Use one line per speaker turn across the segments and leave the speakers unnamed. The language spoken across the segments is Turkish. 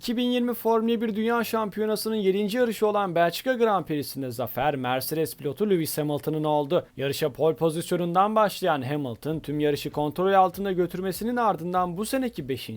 2020 Formula 1 Dünya Şampiyonası'nın 7. yarışı olan Belçika Grand Prix'sinde zafer Mercedes pilotu Lewis Hamilton'ın oldu. Yarışa pole pozisyonundan başlayan Hamilton tüm yarışı kontrol altında götürmesinin ardından bu seneki 5.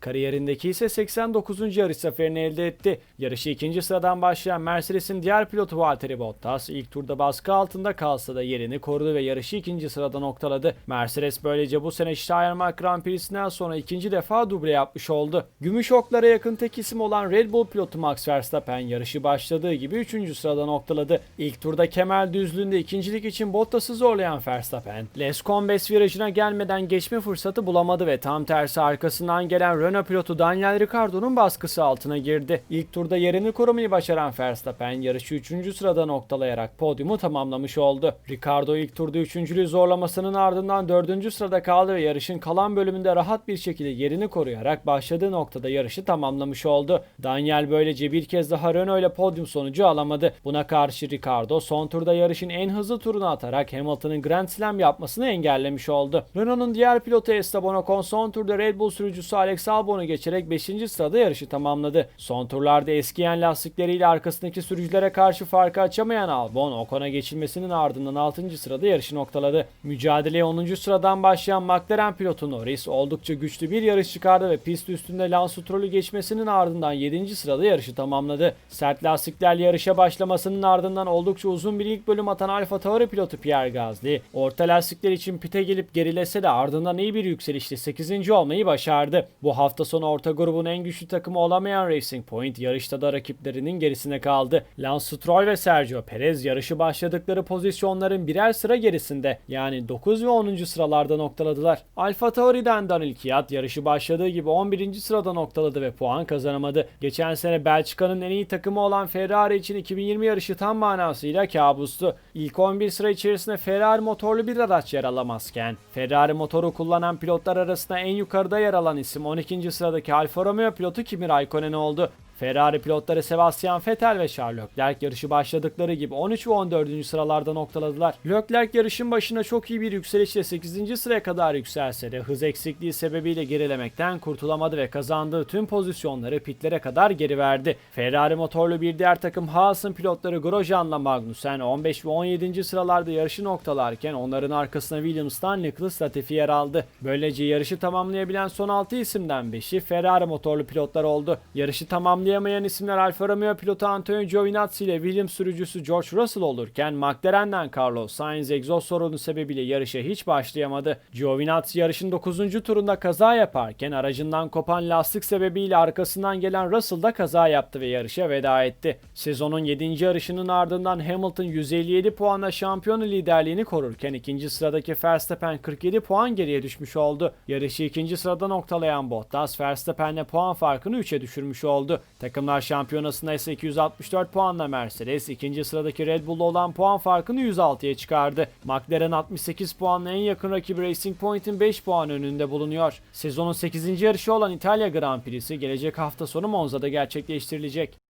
kariyerindeki ise 89. yarış zaferini elde etti. Yarışı ikinci sıradan başlayan Mercedes'in diğer pilotu Valtteri Bottas ilk turda baskı altında kalsa da yerini korudu ve yarışı ikinci sırada noktaladı. Mercedes böylece bu sene Steiermark Grand Prix'sinden sonra ikinci defa duble yapmış oldu. Gümüş oklara yakın tek isim olan Red Bull pilotu Max Verstappen yarışı başladığı gibi 3. sırada noktaladı. İlk turda kemer düzlüğünde ikincilik için Bottas'ı zorlayan Verstappen, Les Combes virajına gelmeden geçme fırsatı bulamadı ve tam tersi arkasından gelen Renault pilotu Daniel Ricciardo'nun baskısı altına girdi. İlk turda yerini korumayı başaran Verstappen yarışı 3. sırada noktalayarak podyumu tamamlamış oldu. Ricardo ilk turda 3.lüğü zorlamasının ardından 4. sırada kaldı ve yarışın kalan bölümünde rahat bir şekilde yerini koruyarak başladığı noktada yarışı tamamlamış oldu. Daniel böylece bir kez daha Renault ile podyum sonucu alamadı. Buna karşı Ricardo son turda yarışın en hızlı turunu atarak Hamilton'ın Grand Slam yapmasını engellemiş oldu. Renault'un diğer pilotu Esteban Ocon son turda Red Bull sürücüsü Alex Albon'u geçerek 5. sırada yarışı tamamladı. Son turlarda eskiyen lastikleriyle arkasındaki sürücülere karşı farkı açamayan Albon, Ocon'a geçilmesinin ardından 6. sırada yarışı noktaladı. Mücadeleye 10. sıradan başlayan McLaren pilotu Norris oldukça güçlü bir yarış çıkardı ve pist üstünde Lance Stroll'ü geçmesinin ardından 7. sırada yarışı tamamladı. Sert lastiklerle yarışa başlamasının ardından oldukça uzun bir ilk bölüm atan Alfa Tauri pilotu Pierre Gasly, orta lastikler için pite gelip gerilese de ardından iyi bir yükselişle 8. olmayı başardı. Bu hafta sonu orta grubun en güçlü takımı olamayan Racing Point yarışta da rakiplerinin gerisine kaldı. Lance Stroll ve Sergio Perez yarışı başladıkları pozisyonların birer sıra gerisinde yani 9 ve 10. sıralarda noktaladılar. Alfa Tauri'den Daniel Kiat yarışı başladığı gibi 11. sırada noktaladı ve puan kazanamadı. Geçen sene Belçika'nın en iyi takımı olan Ferrari için 2020 yarışı tam manasıyla kabustu. İlk 11 sıra içerisinde Ferrari motorlu bir araç yer alamazken Ferrari motoru kullanan pilotlar arasında en yukarıda yer alan isim 12. sıradaki Alfa Romeo pilotu Kimi Raikkonen oldu. Ferrari pilotları Sebastian Vettel ve Charles Leclerc yarışı başladıkları gibi 13 ve 14. sıralarda noktaladılar. Leclerc yarışın başına çok iyi bir yükselişle 8. sıraya kadar yükselse de hız eksikliği sebebiyle gerilemekten kurtulamadı ve kazandığı tüm pozisyonları pitlere kadar geri verdi. Ferrari motorlu bir diğer takım Haas'ın pilotları Grosjean'la Magnussen 15 ve 17. sıralarda yarışı noktalarken onların arkasına Williams'tan Nicholas Latifi yer aldı. Böylece yarışı tamamlayabilen son 6 isimden 5'i Ferrari motorlu pilotlar oldu. Yarışı tamamlayan tamamlayamayan isimler Alfa Romeo pilotu Antonio Giovinazzi ile Williams sürücüsü George Russell olurken McLaren'den Carlos Sainz egzoz sorunu sebebiyle yarışa hiç başlayamadı. Giovinazzi yarışın 9. turunda kaza yaparken aracından kopan lastik sebebiyle arkasından gelen Russell da kaza yaptı ve yarışa veda etti. Sezonun 7. yarışının ardından Hamilton 157 puanla şampiyonu liderliğini korurken ikinci sıradaki Verstappen 47 puan geriye düşmüş oldu. Yarışı ikinci sırada noktalayan Bottas Verstappen'le puan farkını 3'e düşürmüş oldu. Takımlar şampiyonasında ise 264 puanla Mercedes, ikinci sıradaki Red Bull'la olan puan farkını 106'ya çıkardı. McLaren 68 puanla en yakın rakibi Racing Point'in 5 puan önünde bulunuyor. Sezonun 8. yarışı olan İtalya Grand Prix'si gelecek hafta sonu Monza'da gerçekleştirilecek.